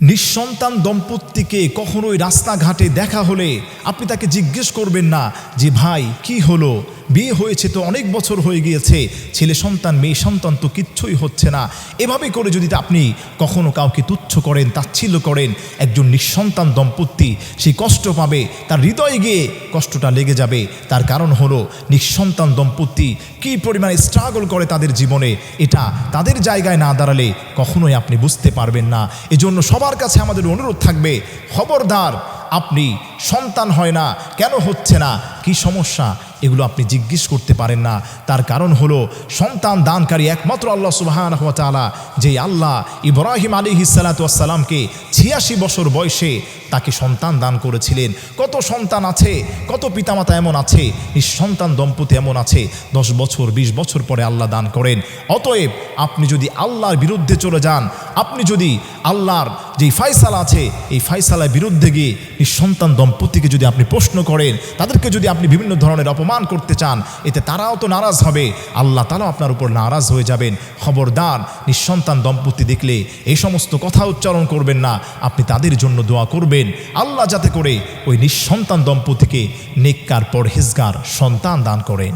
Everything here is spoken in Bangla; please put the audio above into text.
নিঃসন্তান দম্পতিকে কখনোই রাস্তাঘাটে দেখা হলে আপনি তাকে জিজ্ঞেস করবেন না যে, ভাই, কি হলো? বিয়ে হয়েছে তো অনেক বছর হয়ে গিয়েছে। ছেলে সন্তান, মেয়ে সন্তান তো কিচ্ছুই হচ্ছে না। এভাবে করে যদি আপনি কখনো কাউকে তুচ্ছ করেন, তাচ্ছিল্য করেন, একজন নিঃসন্তান দম্পতি সেই কষ্ট পাবে, তার হৃদয়ে গিয়ে কষ্টটা লেগে যাবে। তার কারণ হলো নিঃসন্তান দম্পতি কী পরিমাণে স্ট্রাগল করে তাদের জীবনে, এটা তাদের জায়গায় না দাঁড়ালে কখনোই আপনি বুঝতে পারবেন না। এজন্য সবার কাছে আমাদের অনুরোধ থাকবে, খবরদার, আপনি সন্তান হয় না, কেন হচ্ছে না? কি সমস্যা? এগুলো আপনি জিজ্ঞেস করতে পারেন না। তার কারণ হলো, সন্তান দানকারী একমাত্র আল্লাহ সুবাহান তালা যে আল্লাহ ইব্রাহিম আলী হিসালাতামকে ছিয়াশি বছর বয়সে তাকে সন্তান দান করেছিলেন। কত সন্তান আছে, কত পিতামাতা এমন আছে নিঃসন্তান দম্পতি এমন আছে, দশ বছর ২০ বছর পরে আল্লাহ দান করেন। অতএব আপনি যদি আল্লাহর বিরুদ্ধে চলে যান, আপনি যদি আল্লাহর যেই ফাইসালা আছে, এই ফাইসালার বিরুদ্ধে গিয়ে নিঃসন্তান দম্পতিকে যদি আপনি প্রশ্ন করেন, তাদেরকে যদি আপনি বিভিন্ন ধরনের অপমান করতে চান, এতে তারাও তো নারাজ হবে। আল্লাহ তালাও আপনার উপর নারাজ হয়ে যাবেন। খবরদার, নিঃসন্তান দম্পতি দেখলে এই সমস্ত কথা উচ্চারণ করবেন না। আপনি তাদের জন্য দোয়া করবেন। আল্লাহ যাতে করে ওই নিঃসন্তান দম্পতিকে নেককার পরহেজগার সন্তান দান করেন।